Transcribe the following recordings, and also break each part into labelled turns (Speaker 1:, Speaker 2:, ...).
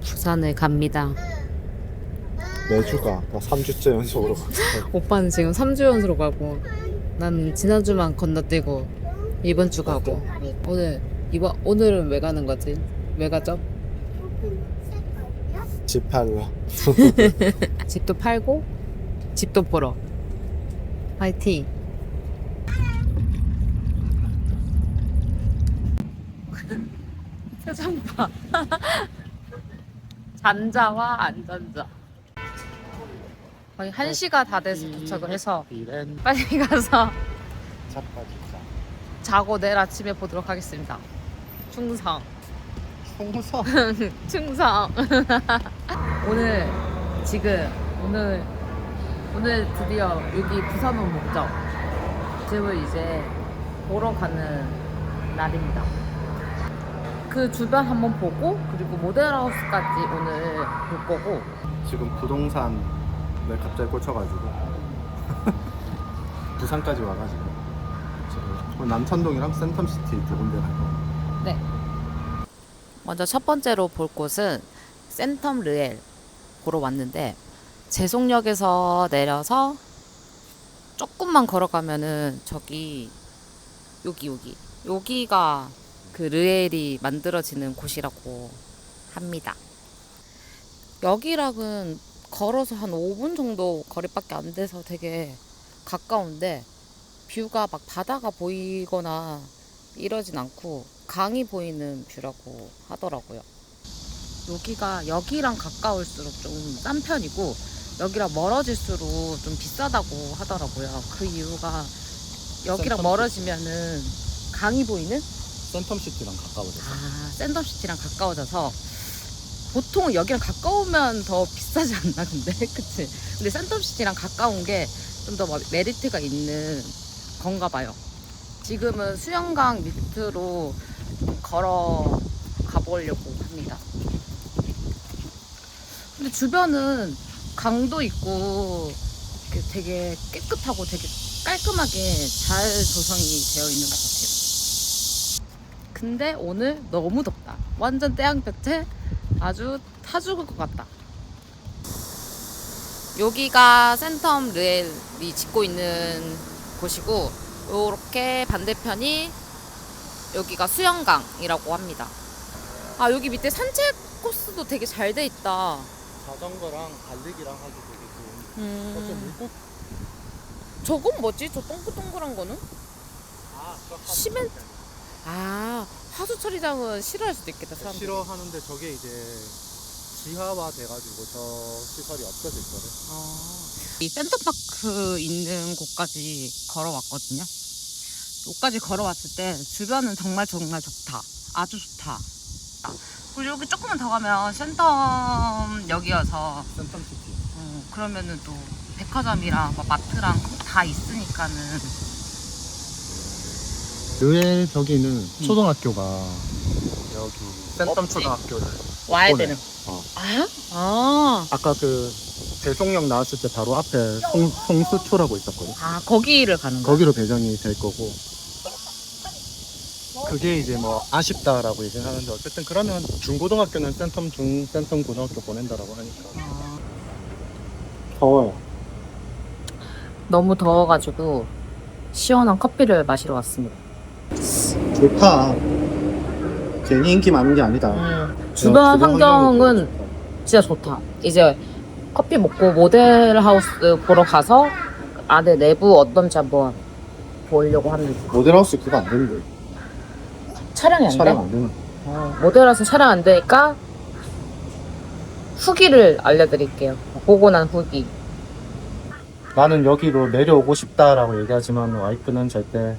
Speaker 1: 부산을 갑니다.
Speaker 2: 매주가 나 3주째 연속으로 가.
Speaker 1: 오빠는 지금 3주 연수로 가고 나는 지난주만 건너뛰고 이번 주 가고 오늘 이번 오늘은 왜 가는 거지? 왜 가죠?
Speaker 2: 집 팔러.
Speaker 1: 집도 팔고 집도 보러 화이팅 표정 봐 잔자와 안잔자 거의 1시가 다 돼서 도착을 해서 빨리 가서
Speaker 2: 자빠지자.
Speaker 1: 자고 내일 아침에 보도록 하겠습니다 충성
Speaker 2: 송서.
Speaker 1: 충성. 오늘 지금 오늘 오늘 드디어 여기 부산 온 목적 집을 이제 보러 가는 날입니다. 그 주변 한번 보고 그리고 모델하우스까지 오늘 볼 거고
Speaker 2: 지금 부동산에 갑자기 꽂혀가지고 부산까지 와가지고 지금 오늘 남천동이랑 센텀시티 두 군데 갈 거.
Speaker 1: 네. 먼저 첫 번째로 볼 곳은 센텀 르엘 보러 왔는데 제송역에서 내려서 조금만 걸어가면은 저기 여기 여기 여기가 그 르엘이 만들어지는 곳이라고 합니다. 여기랑은 걸어서 한 5분 정도 거리밖에 안 돼서 되게 가까운데 뷰가 막 바다가 보이거나 이러진 않고 강이 보이는 뷰라고 하더라고요. 여기가 여기랑 가까울수록 좀 싼 편이고 여기랑 멀어질수록 좀 비싸다고 하더라고요. 그 이유가 여기랑 멀어지면은 강이 보이는
Speaker 2: 센텀시티랑 가까워져서.
Speaker 1: 아 샌덤시티랑 가까워져서 보통 여기랑 가까우면 더 비싸지 않나 근데 그치? 근데 샌덤시티랑 가까운 게 좀 더 메리트가 있는 건가 봐요. 지금은 수영강 밑으로 좀 걸어 가보려고 합니다. 근데 주변은 강도 있고 되게 깨끗하고 되게 깔끔하게 잘 조성이 되어 있는 것 같아요. 근데 오늘 너무 덥다. 완전 태양볕에 아주 타 죽을 것 같다. 여기가 센텀 르엘이 짓고 있는 곳이고 요렇게 반대편이 여기가 수영강이라고 합니다. 아 여기 밑에 산책 코스도 되게 잘 돼 있다.
Speaker 2: 자전거랑 달리기랑 하기 되게 좋은.
Speaker 1: 음,
Speaker 2: 물고.
Speaker 1: 저건 뭐지? 저 동글동글한 거는?
Speaker 2: 아,
Speaker 1: 시멘트. 아 하수 처리장은 싫어할 수도 있겠다 사람들.
Speaker 2: 싫어하는데 저게 이제 지하화 돼가지고 저 시설이 없어질 거래.
Speaker 1: 이 센터파크 있는 곳까지 걸어왔거든요. 여기까지 걸어왔을 때 주변은 정말 정말 좋다. 아주 좋다. 그리고 여기 조금만 더 가면 센텀역이어서
Speaker 2: 센텀시티.
Speaker 1: 어, 그러면은 또 백화점이랑 뭐 마트랑 다 있으니까는
Speaker 2: 르엘 저기는
Speaker 1: 음.
Speaker 2: 초등학교가 여기 센텀
Speaker 1: 없지.
Speaker 2: 초등학교를
Speaker 1: 와야
Speaker 2: 오네.
Speaker 1: 되는.
Speaker 2: 어.
Speaker 1: 아? 아.
Speaker 2: 아까 그 대송역 나왔을 때 바로 앞에 송, 송수초라고 있었거든.
Speaker 1: 아 거기를 가는 거야.
Speaker 2: 거기로 배정이 될 거고. 그게 이제 뭐 아쉽다라고 얘기를 하는데 어쨌든 그러면 중고등학교는 센텀 중 센텀 고등학교 보낸다라고 하니까
Speaker 1: 아.
Speaker 2: 더워요.
Speaker 1: 너무 더워가지고 시원한 커피를 마시러 왔습니다.
Speaker 2: 좋다. 괜히 인기 많은 게 아니다.
Speaker 1: 음, 주변 환경은 진짜 좋다. 이제 커피 먹고 모델 하우스 보러 가서 안에 내부 어떤지 한번 보려고 합니다.
Speaker 2: 모델하우스 그거 안 되는데
Speaker 1: 촬영이 안 돼?
Speaker 2: 촬영 안 되는.
Speaker 1: 어, 모델 하우스 촬영 안 되니까 후기를 알려드릴게요. 보고 난 후기.
Speaker 2: 나는 여기로 내려오고 싶다라고 얘기하지만 와이프는 절대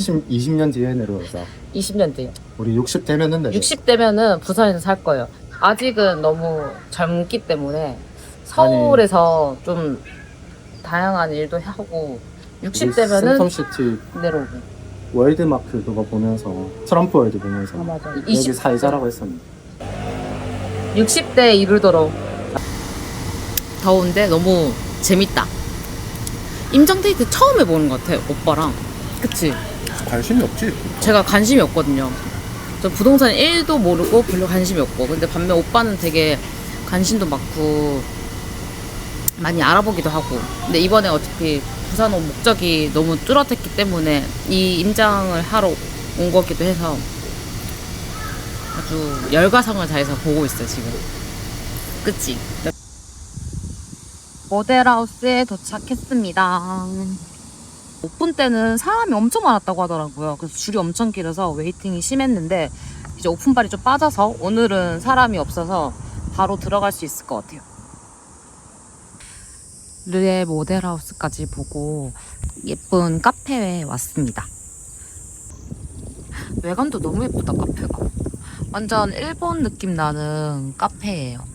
Speaker 2: 10, 20년 뒤에 내려오자.
Speaker 1: 20년 뒤에.
Speaker 2: 우리 60 되면은 내려.
Speaker 1: 60대면은 부산에서 살 거예요. 아직은 너무 젊기 때문에 서울에서 좀 다양한 일도 하고 60대면은
Speaker 2: 센텀시티
Speaker 1: 내려오고.
Speaker 2: 월드마크 그거 보면서 트럼프 월드 보면서
Speaker 1: 아 맞아.
Speaker 2: 여기
Speaker 1: 20
Speaker 2: 살자라고 했었는데
Speaker 1: 60대에 이르도록 더운데 너무 재밌다. 임장 데이트 처음 해보는 것 같아요, 오빠랑. 그치?
Speaker 2: 관심이 없지.
Speaker 1: 제가 관심이 없거든요. 저 부동산 1도 모르고 별로 관심이 없고 근데 반면 오빠는 되게 관심도 많고 많이 알아보기도 하고 근데 이번에 어차피 부산 온 목적이 너무 뚜렷했기 때문에 이 임장을 하러 온 거기도 해서 아주 열과성을 다해서 보고 있어요 지금 그치? 모델하우스에 도착했습니다 오픈 때는 사람이 엄청 많았다고 하더라고요. 그래서 줄이 엄청 길어서 웨이팅이 심했는데 이제 오픈발이 좀 빠져서 오늘은 사람이 없어서 바로 들어갈 수 있을 것 같아요. 르의 모델하우스까지 보고 예쁜 카페에 왔습니다. 외관도 너무 예쁘다 카페가. 완전 일본 느낌 나는 카페예요.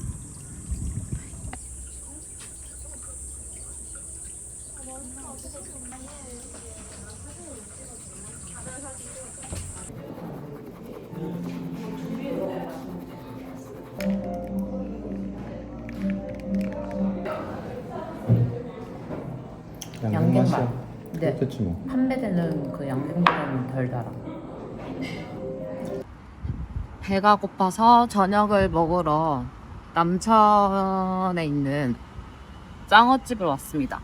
Speaker 1: 양갱맛. 네.
Speaker 2: 그렇겠지 뭐.
Speaker 1: 판매되는 그 양념보다는 덜 달아. 배가 고파서 저녁을 먹으러 남천에 있는 짱어집을 왔습니다.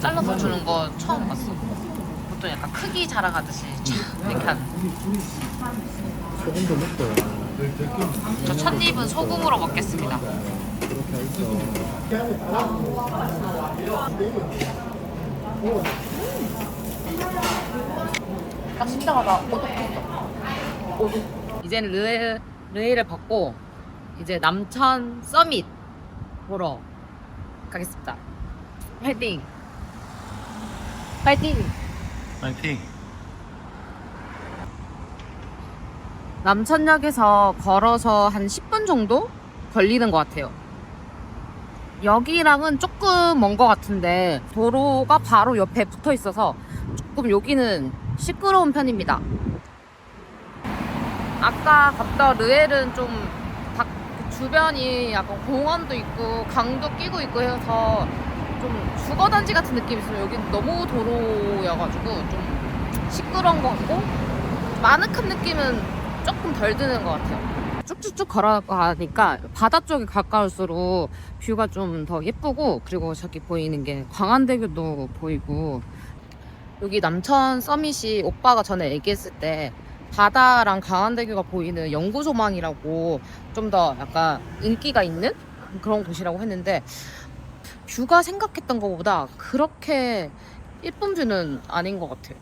Speaker 1: 잘라서 주는 거 처음 봤어. 보통 약간 크기 자랑하듯이 쫙 이렇게 하는.
Speaker 2: 소금도 넣고.
Speaker 1: 저 첫 입은 소금으로 먹겠습니다. 아 진짜하다 오독했어 오독 이제는 르에, 르에를 받고 이제 남천 서밋 보러 가겠습니다 파이팅 파이팅
Speaker 2: 파이팅.
Speaker 1: 남천역에서 걸어서 한 10분 정도 걸리는 것 같아요. 여기랑은 조금 먼 것 같은데 도로가 바로 옆에 붙어 있어서 조금 여기는 시끄러운 편입니다. 아까 갔던 르엘은 좀 바- 주변이 약간 공원도 있고 강도 끼고 있고 해서 좀 주거단지 같은 느낌이 있어요. 여긴 너무 도로여가지고 좀 시끄러운 것 같고 좀 아늑한 느낌은 조금 덜 드는 것 같아요. 쭉쭉쭉 걸어가니까 바다 쪽이 가까울수록 뷰가 좀 더 예쁘고 그리고 저기 보이는 게 광안대교도 보이고 여기 남천 서밋이 오빠가 전에 얘기했을 때 바다랑 강안대교가 보이는 영구조망이라고 좀 더 약간 인기가 있는 그런 곳이라고 했는데 뷰가 생각했던 것보다 그렇게 예쁜 뷰는 아닌 것 같아요.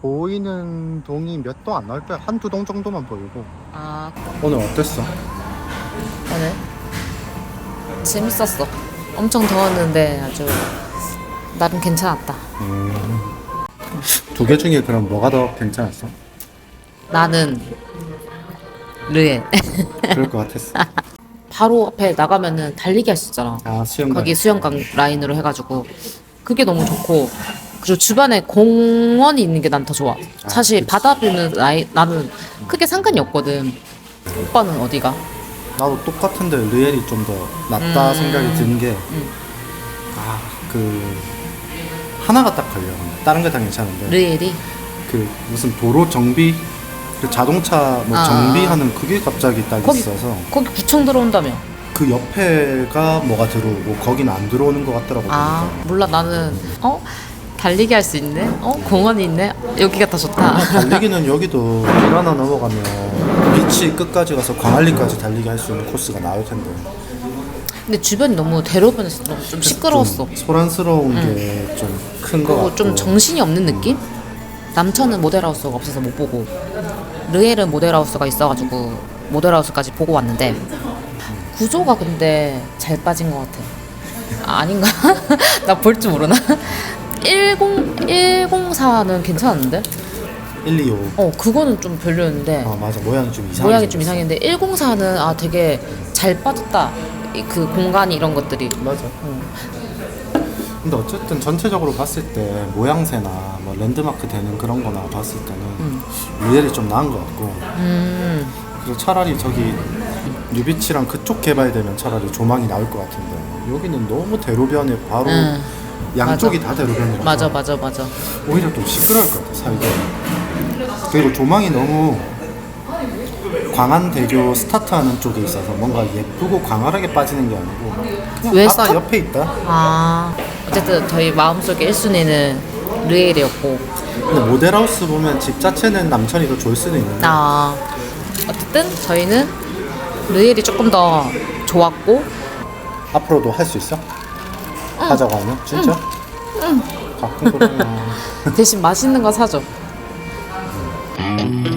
Speaker 2: 보이는 동이 몇 동 안 나올 거야. 한두 동 정도만 보이고.
Speaker 1: 아
Speaker 2: 오늘 어땠어?
Speaker 1: 오늘 재밌었어. 엄청 더웠는데 아주 나름 괜찮았다.
Speaker 2: 두 개 중에 그럼 뭐가 더 괜찮았어?
Speaker 1: 나는 르에
Speaker 2: 그럴 것 같았어.
Speaker 1: 바로 앞에 나가면은 달리기 할 수 있잖아.
Speaker 2: 아 수영장.
Speaker 1: 거기 수영강 라인으로 해가지고 그게 너무 좋고 그리고 주변에 공원이 있는 게 난 더 좋아. 사실
Speaker 2: 그치.
Speaker 1: 바다 뷰는 라인 나는 크게 상관이 없거든. 오빠는 어디가?
Speaker 2: 나도 똑같은데 르엘이 좀 더 낫다
Speaker 1: 음.
Speaker 2: 생각이 드는 게,
Speaker 1: 음.
Speaker 2: 아, 그, 하나가 딱 걸려. 다른 거 다 괜찮은데,
Speaker 1: 르엘이?
Speaker 2: 그 무슨 도로 정비, 그 자동차 뭐
Speaker 1: 아.
Speaker 2: 정비하는 그게 갑자기 딱
Speaker 1: 거기-
Speaker 2: 있어서,
Speaker 1: 거기 구청 들어온다며.
Speaker 2: 그 옆에가 뭐가 들어오고, 거기는 안 들어오는 것 같더라고.
Speaker 1: 아
Speaker 2: 보니까.
Speaker 1: 몰라 나는 어 달리기 할 수 있네? 어? 공원이 있네? 여기가 더 좋다.
Speaker 2: 달리기는 여기도 길 하나 넘어가면 비치 끝까지 가서 광안리까지 달리기 할 수 있는 코스가 나올 텐데.
Speaker 1: 근데 주변이 너무 대로변에서 너무 좀 시끄러웠어.
Speaker 2: 좀 소란스러운 게 좀 큰 거 같고.
Speaker 1: 좀 정신이 없는 느낌? 남천은 모델하우스가 없어서 못 보고 르엘은 모델하우스가 있어가지고 모델하우스까지 보고 왔는데 구조가 근데 잘 빠진 것 같아. 아, 아닌가? 나 볼 줄 모르나 10 104는 괜찮은데
Speaker 2: 125.
Speaker 1: 어 그거는 좀 별로였는데
Speaker 2: 아 맞아 모양이 좀 이상해.
Speaker 1: 모양이 좀 이상했는데 104는 아 되게 잘 빠졌다. 이 그 공간이 이런 것들이.
Speaker 2: 맞아.
Speaker 1: 음.
Speaker 2: 근데 어쨌든 전체적으로 봤을 때 모양새나 뭐 랜드마크 되는 그런 거나 봤을 때는
Speaker 1: 음.
Speaker 2: 리엘이 좀 나은 것 같고
Speaker 1: 음.
Speaker 2: 그래서 차라리 저기 뉴비치랑 그쪽 개발되면 차라리 조망이 나올 것 같은데 여기는 너무 대로변에 바로
Speaker 1: 음.
Speaker 2: 양쪽이 다 대로변이라서
Speaker 1: 맞아 맞아 맞아.
Speaker 2: 오히려 좀 시끄러울 것 같아 살기 그리고 조망이 너무 광안대교 스타트하는 쪽에 있어서 뭔가 예쁘고 광활하게 빠지는 게 아니고 그냥
Speaker 1: 왜
Speaker 2: 바다
Speaker 1: 스타-
Speaker 2: 옆에 있다.
Speaker 1: 아 어쨌든 저희 마음속에 1순위는 르엘이었고.
Speaker 2: 근데 모델하우스 보면 집 자체는 남천이 더 좋을 수도 있는데.
Speaker 1: 아 어쨌든 저희는 르엘이 조금 더 좋았고.
Speaker 2: 앞으로도 할 수 있어? 하자고 하면? 진짜? 응 가끔 그러면
Speaker 1: 대신 맛있는 거 사줘
Speaker 2: 음.